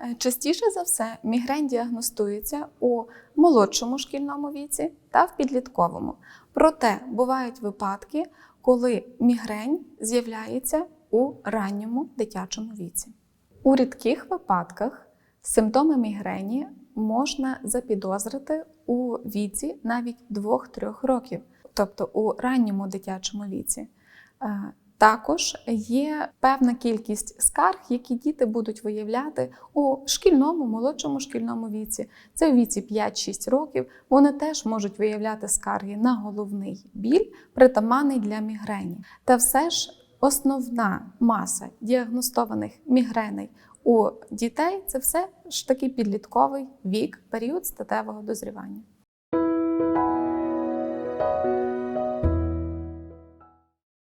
Е, Частіше за все, мігрень діагностується у молодшому шкільному віці та в підлітковому. Проте бувають випадки, коли мігрень з'являється у ранньому дитячому віці. У рідких випадках симптоми мігрені можна запідозрити у віці навіть 2-3 років, тобто у ранньому дитячому віці. Також є певна кількість скарг, які діти будуть виявляти у шкільному, молодшому шкільному віці. Це у віці 5-6 років. Вони теж можуть виявляти скарги на головний біль, притаманний для мігрені. Та все ж основна маса діагностованих мігреней у дітей це все ж таки підлітковий вік, період статевого дозрівання.